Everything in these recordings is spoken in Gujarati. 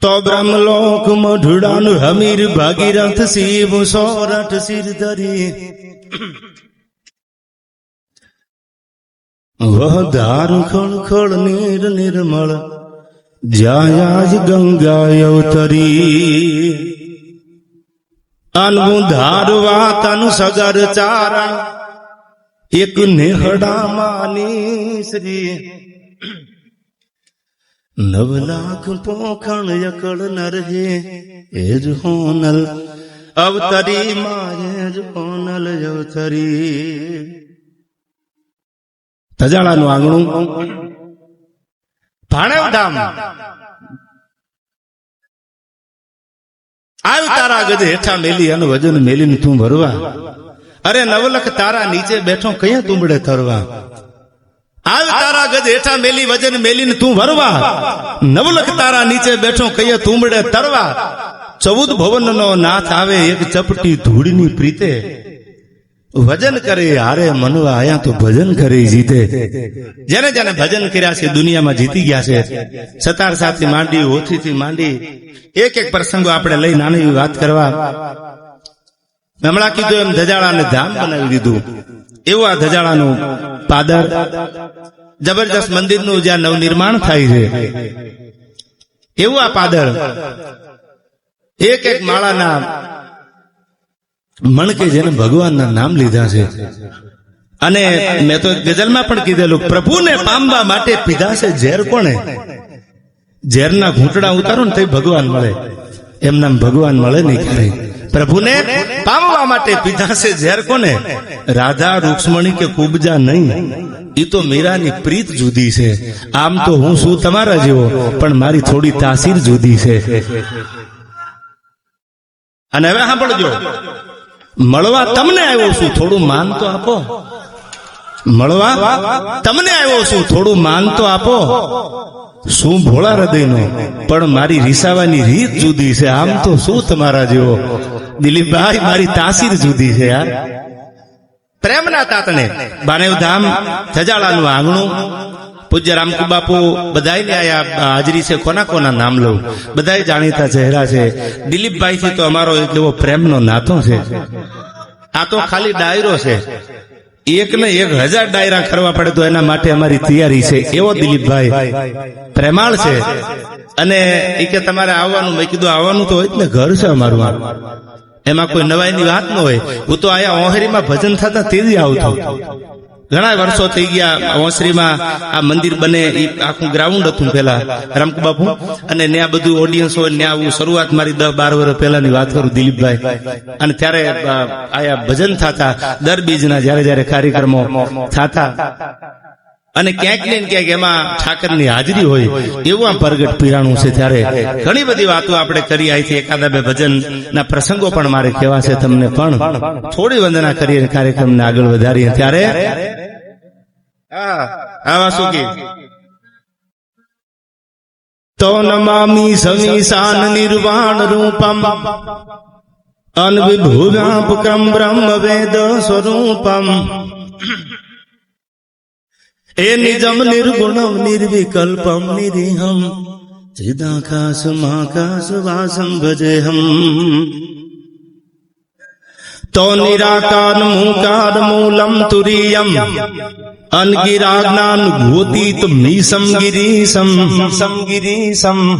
તો બ્રહ્મલોક મઢડાનું હમીર ભાગીરથ શિવ સોરઠ શિર ધરી. વધાર ધાર ખળ ખળ નીર નિર્મળ, જ્યાં ગંગા અવતરી અનવું ધારવા તન સગર ચારણ એક નેહડા માની શ્રી નવ લાખ પોખણ યકળ નરહે એ જ હોનલ અવતરી માય જ હોનલ અવતરી તજાળાનું આંગણું ભાણેવ ધામ આવ તારા ગજે હેઠા મેલી અને વજન મેલીને તું ભરવા અરે નવલખ તારા નીચે બેઠો કયા તુંબડે થરવા આવ તારા ગજ હેઠા મેલી વજન મેલીને તું વરવા. નવલખ તારા નીચે બેઠો કહીએ તુંબડે તરવા. ચૌદ ભવનનો નાથ આવે એક ચપટી ધૂળની પ્રીતે. વજન કરે હારે મનવા આયા તો ભજન કરે જીતે. જેને જેને ભજન કર્યા છે દુનિયામાં જીતી ગયા છે. સતારથી માંડી ઓથીથી માંડી. એક એક પ્રસંગો આપણે લઈ નાની વાત કરવા. હમણાં કીધું એમ ધજાળાને ધામ બનાવી દીધું. એવું આ ધજાળાનું પાદર જબરજસ્ત મંદિરનું જ્યાં નવનિર્માણ થાય છે. એવું આ પાદર એક એક માળાના મણકે જેને ભગવાનના નામ લીધા છે. અને મેં તો ગઝલમાં પણ કીધેલું, પ્રભુને પામવા માટે પીધા છે ઝેર કોણે? ઝેરના ઘૂંટડા ઉતારો ને તો ભગવાન મળે. એમ નામ ભગવાન મળે નહીં ક્યારેય પ્રભુને પામવા માટે પીધા છે ઝેર કોને? રાધા રૂક્ષ્મણી કે કુબજા નહીં? એ તો મીરાની પ્રીત જુદી છે. આમ તો હું શું તમારા જેવો પણ મારી થોડી તાસીર જુદી છે. અને હવે સાંભળજો. મળવા તમને આવ્યો છું થોડું માન તો આપો. મળવા તમને આવ્યો છું થોડું માન તો આપો. શું ભોળા હૃદયનો? પણ મારી રીસાવાની રીત જુદી છે. આમ તો શું તમારા જેવો? દિલીપભાઈ મારી તાસીર જુદી છે યાર પ્રેમના તાતણે બાનેવ ધામ થજાળાનું આંગણું પૂજ્ય રામકુ બાપુ બધાયને આયા હાજરી છે કોના કોના નામ લઉં? બધાય જાણીતા ચહેરા છે. દિલીપભાઈ થી તો અમારો એક એવો પ્રેમનો નાતો છે. આ તો ખાલી ડાયરો છે. એક ને એક હજાર ડાયરા કરવા પડે તો એના માટે અમારી તૈયારી છે. એવો દિલીપભાઈ. પ્રેમાળ છે. અને એ કે તમારે આવવાનું મેં કીધું આવવાનું તો હોય જ ને ઘર છે અમારું આ એમાં કોઈ નવાઈની વાત ન હોય. હું તો આયા ઓહરીમાં ભજન થતા તેજી આવતો ઘણા વર્ષો થઈ ગયા ઓસરીમાં આ મંદિર બને એ આખું ગ્રાઉન્ડ હતું પેલા રામકુ બાપુ. અને ત્યાં બધું ઓડિયન્સ હોય ત્યાં હું શરૂઆત મારી દસ બાર વર્ષ પહેલાની વાત કરું, દિલીપભાઈ. અને ત્યારે આયા ભજન થતા દર બીજના જયારે જયારે કાર્યક્રમો થતા અને ક્યાંક ને ક્યાંક એમાં ઠાકરની હાજરી હોય, એવું આ પ્રગટ પીરાણું છે ત્યારે. ઘણી બધી વાતો આપણે કરી, અહીંથી એકાદા બે ભજન ના પ્રસંગો પણ મારે કહેવા છે તમને, પણ થોડી વંદના કરીએ કાર્યક્રમને આગળ વધારીએ. ત્યારે? આવા શું કે? તો નમામી સમીશાન નિર્વાણ રૂપમ અનવિભુજાપકમ બ્રહ્મ વેદ સ્વરૂપમ. એ નિજમ નિર્ગુણમ, નિર્વિકલ્પમ, નિરીહમ. ચિદાકાશ માકાશ વાસમ ભજેહમ. તો નિરાકાર મૂકાર મૂલમ તુરીયમ. અનગિરા ભૂતિત મીસમ ગિરીશમ ગિરીશમ.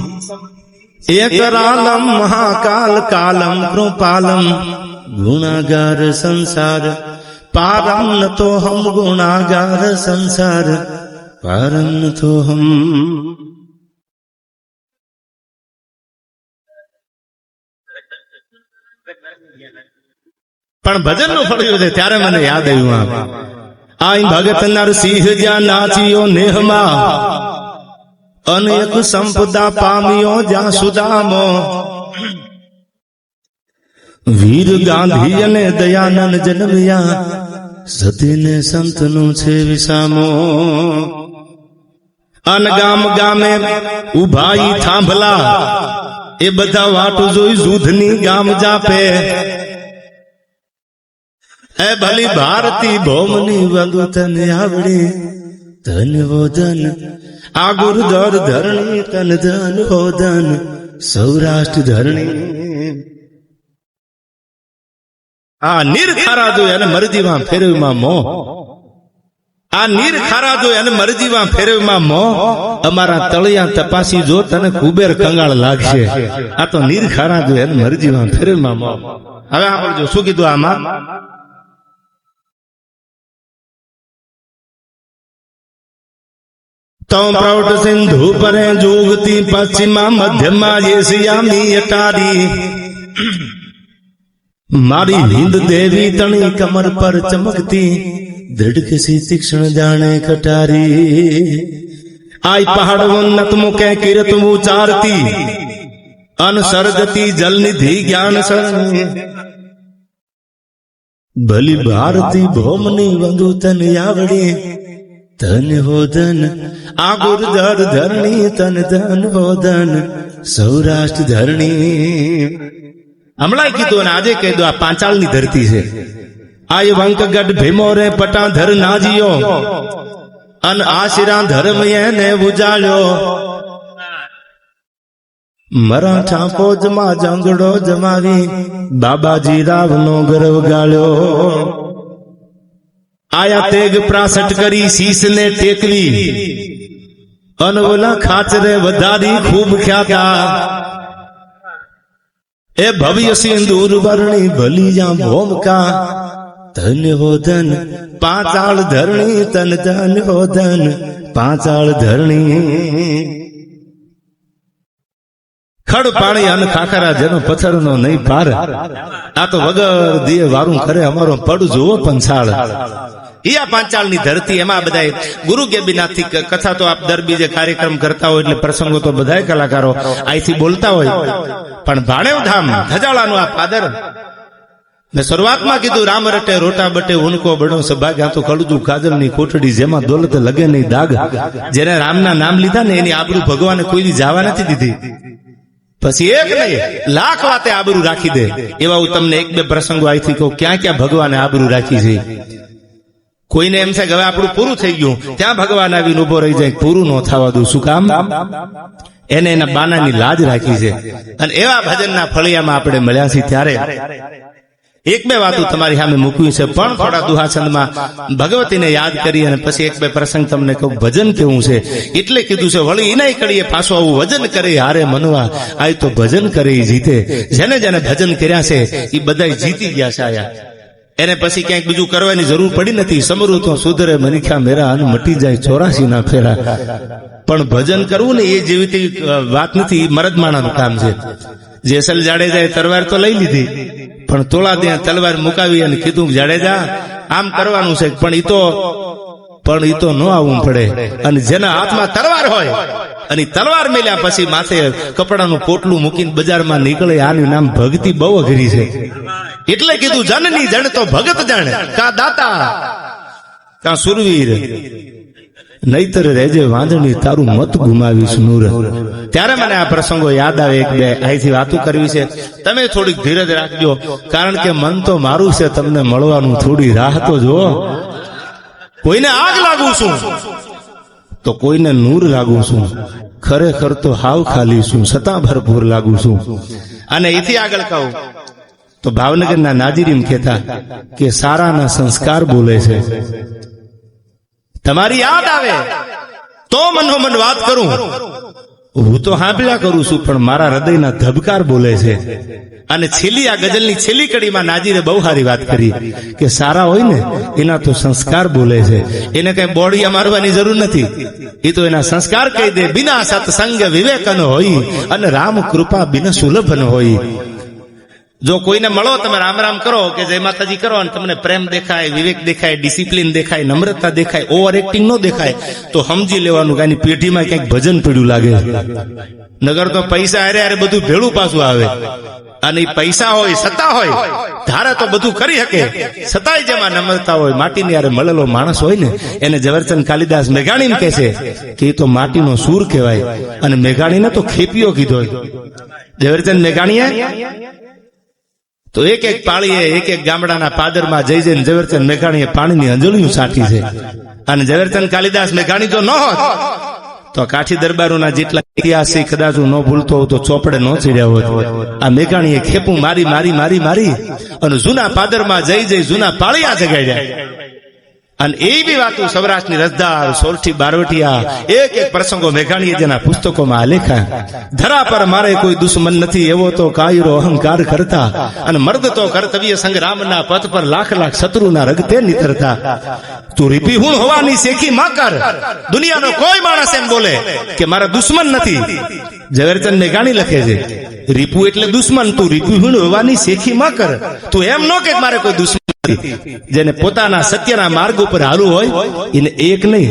એકરાલમ મહાકાલ, કાલમ કૃપાલમ. ગુણાગાર સંસાર પારમ તો હમ ગુણાગાર સંસાર પારમ તો હમ. પણ ભજનનું ફળ્યું છે? ત્યારે મને યાદ આવ્યું આ. ભગત નરસિંહ જ્યાં નાચ્યો નેહમાં અનેક સંપદા પામ્યો જ્યાં સુદામો. વીર ગાંધી અને દયાનંદ જન્મ્યા. સતીને સંતનું છે વિસામો. અન ગામ ગામે ઉભાઈ થાંભલા. એ બધા વાટ જોઈ જૂધની ગામ જાપે. એ ભલી ભારતી ભોમની વગુ તને આવડે. ધન હો ધન આ ગુરુદર ધરણી, તન ધન હો સૌરાષ્ટ્ર ધરણી આ નીર ખારા જોઈ અને મરજીમાં ફેરવીમાં મો આ નીર ખારા જોઈ અને મરજીમાં ફેરવીમાં મો અમારા તળિયા તપાસી જો તને કુબેર કંગાળ લાગશે આ તો નીર ખારા જોઈ અને મરજીમાં ફેરવીમાં મો હવે સાંભળજો શું કીધું આમાં તો પ્રૌઢ સિંધુ પરે જોગતી પશ્ચિમા મધ્યમાં એશિયાની અટારી મારી હિન્દ દેવી તણી કમર પર ચમકતી દ્રઢ સી તીક્ષ્ણ જાણે કટારી આય પહાડ ઉન્નત મુકે કિરત ઉચારતી અનસર્ગતી જલનિધિ જ્ઞાન સર ભલી ભારતી ભોમની વંદુ તન આવડી. તન હોદન આ ગુરધર ધરણી તન ધન હોદન સૌરાષ્ટ્ર ધરણી હમણાં કીધું અને આજે કહી દો આ પાંચાળની ધરતી છે. આ એ વંકગઢ ભીમો રે પટાધર નાજીયો અન આશિરા ધર્મ એને ઉજાળ્યો. મરા છાપો જમા જંગડો જમાવી બાબાજી રાવનો ગર્વ ગાળ્યો. આયા તેગ પ્રાસટ કરી શીશને ટેકવી. અનવલા ખાચરે વધારી ખૂબ ખ્યાતા. એ ભવ્ય સિંદૂર વર્ણી ભલિયા ભોમકા, ધન પાંચાળ ધરણી, તન ધન હો પાંચાળ ધરણી. ખડ પાણી અને ખાખરા જેનો પથ્થરનો નહીં પાર. આ તો વગર દિયે વારું કરે અમારો પડ જુઓ પંચાળ ઈયા પાંચાળની ધરતી, એમાં બધાય ગુરુ ગેબીનાથથી કથા તો આપ દર બીજે કાર્યક્રમ કરતા હોય એટલે પ્રસંગો તો બધાય કલાકારો અહીંથી બોલતા હોય. પણ ભાણેવધામ ધજાળાનું આ પાદર મેં શરૂઆતમાં કીધું, રામ રટે, રોટા બટે ઉનકો બડો સભાગ્યા તો કળજું કાજલની કોઠડી જેમાં દોલત લગે નહીં દાગ. જેને રામના નામ લીધા ને એની આબરૂ ભગવાને કોઈની જાવા નથી દીધી. પછી એક નહીં, લાખ વાતે આબરૂ રાખી દે. એવા હું તમને એક બે પ્રસંગો અહીંથી કહું, ક્યાં ક્યાં ભગવાને આબરૂ રાખી છે? કોઈને એમ છે કે હવે આપણું પૂરું થઈ ગયું. ત્યાં ભગવાન આવીને ઊભો રહી જાય. પૂરું ન થવા દઉં. શું કામ? એને એના બાનાની લાજ રાખી છે. અને એવા ભજનના ફળિયામાં આપણે મળ્યા છીએ ત્યારે. એક બે વાતો તમારી સામે મૂકવી છે. પણ થોડા દુહાછંદમાં ભગવતીને યાદ કરી અને પછી એક બે પ્રસંગ તમને કહું. ભજન કેવું છે? એટલે કીધું છે, વળી એના કડીએ પાછો આવું વજન કરે હારે મનવા. આય તો ભજન કરે જીતે. જેને જેને ભજન કર્યા છે એ બધા જીતી ગયા છે આયા. એને પછી ક્યાંક બીજું કરવાની જરૂર પડી નથી. સમરું તો સુધરે. મનીખા મેરા અને મટી જાય ચોરાસી ના ફેરા. પણ ભજન કરવું ને એ જેવી વાત નથી. મરદમાણાનું કામ છે. જેસલ જાડેજાએ તલવાર તો લઈ લીધી. પણ તોળા ત્યાં તલવાર મુકાવી અને કીધું, જાડેજા, આમ કરવાનું છે, પણ ઈ તો, પણ ઈ તો ન આવવું પડે. અને જેના હાથમાં તલવાર હોય અને તલવાર મેલ્યા પછી માથે કપડાનું પોટલું મૂકીને બજારમાં નીકળે, આનું નામ ભક્તિ બહુ અઘરી છે. એટલે કીધું, જનની જણ તો ભગત જણ, કા દાતા? કા સુરવીર? નહીતર રેજે વાંધણી, તારું મત ગુમાવીશ, નૂર. ત્યારે મને આ પ્રસંગો યાદ આવે, એક બે અહીંથી વાતો કરવી છે. તમે થોડીક ધીરજ રાખજો, કારણ કે મન તો મારું છે, તમને મળવાનું થોડી રાહ તો જુઓ. કોઈને આગ લાગુ છું. તો કોઈને નૂર લાગુ છું. ખરેખર તો હાવ ખાલી છું. છતાં ભરપૂર લાગુ છું. અને એથી આગળ કહું, તો ભાવનગરના નાજીરીમ કહેતા કે સારાના સંસ્કાર બોલે છે. તમારી યાદ આવે, તો મનોમન વાત કરું. હું તો હાંભળ્યા કરું છું, પણ મારા હૃદયના ધબકાર બોલે છે. અને છેલ્લી આ ગઝલની છેલ્લી કડીમાં નાજીરે બહુ સારી વાત કરી કે સારા હોય ને, એના તો સંસ્કાર બોલે છે. એને કઈ બોડિયા મારવાની જરૂર નથી. એ તો એના સંસ્કાર કહી દે, બિના સત્સંગ વિવેકન હોય અને રામ કૃપા બિના સુલભન હોય. જો કોઈને મળો, તમે રામ રામ કરો કે જય માતાજી કરો અને તમને પ્રેમ દેખાય, વિવેક દેખાય ડિસિપ્લિન દેખાય, નમ્રતા દેખાય ઓવર એક્ટિંગ ન દેખાય, તો સમજી લેવાનું કે આની પેઢીમાં ક્યાંક ભજન પીડ્યું લાગે. નગર તો પૈસા હારે હારે બધું ભેળું પાછું આવે. અને પૈસા હોય, સત્તા હોય, ધારે તો બધું કરી શકે. સતાય જેમાં નમ્રતા હોય, માટીની હારે મળેલો માણસ હોય ને, એને ઝવેરચંદ કાલિદાસ મેઘાણી કહે છે કે એ તો માટીનો સૂર કહેવાય. અને મેઘાણીને તો ખેપીઓ કીધો. ઝવેરચંદ મેઘાણીએ તો એક એક પાળીએ, એક એક ગામડાના પાદરમાં જઈ જઈને ઝવેરચંદ મેઘાણીએ પાણીની અંજળીઓ સાટી છે. અને ઝવેરચંદ કાલિદાસ મેઘાણી જો ન હોત, તો કાઠી દરબારોના જેટલા ઇતિહાસ કદાચ હું ન ભૂલતો હોઉં તો ચોપડે ન ચડ્યા હોત. આ મેઘાણીએ ખેપું મારી મારી મારી મારી અને જૂના પાદરમાં જઈ જઈ જૂના પાળિયા જગાડ્યા. અને એવી વાતો સૌરાષ્ટ્રની રસદાર સોરઠી, બારવટિયા, એક એક પ્રસંગો મેઘાણીએ જેના પુસ્તકોમાં આલેખા. ધરા પર મારે કોઈ દુશ્મન નથી, એવો તો કાયરો અહંકાર કરતા. અને મર્દ તો કર્તવ્ય સંગ્રામના પથ પર લાખ લાખ શત્રુના રગતે નીતરતા. તું રીપી હું હોવાની શેખી માં કર દુનિયાનો કોઈ માણસ એમ બોલે કે મારા દુશ્મન નથી. ઝવેરચંદ મેઘાણી લખે છે, રીપુ એટલે દુશ્મન, તું રીપુ હું હોવાની શેખી માં કર. તું એમ ન કે મારે કોઈ દુશ્મન જેને પોતાના સત્યના માર્ગ ઉપર હાલવું હોય, એને એક નહીં,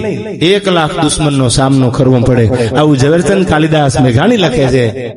એક લાખ દુશ્મનનો સામનો કરવો પડે. આવું ઝવેરચંદ કાલિદાસ મેઘાણી લખે છે.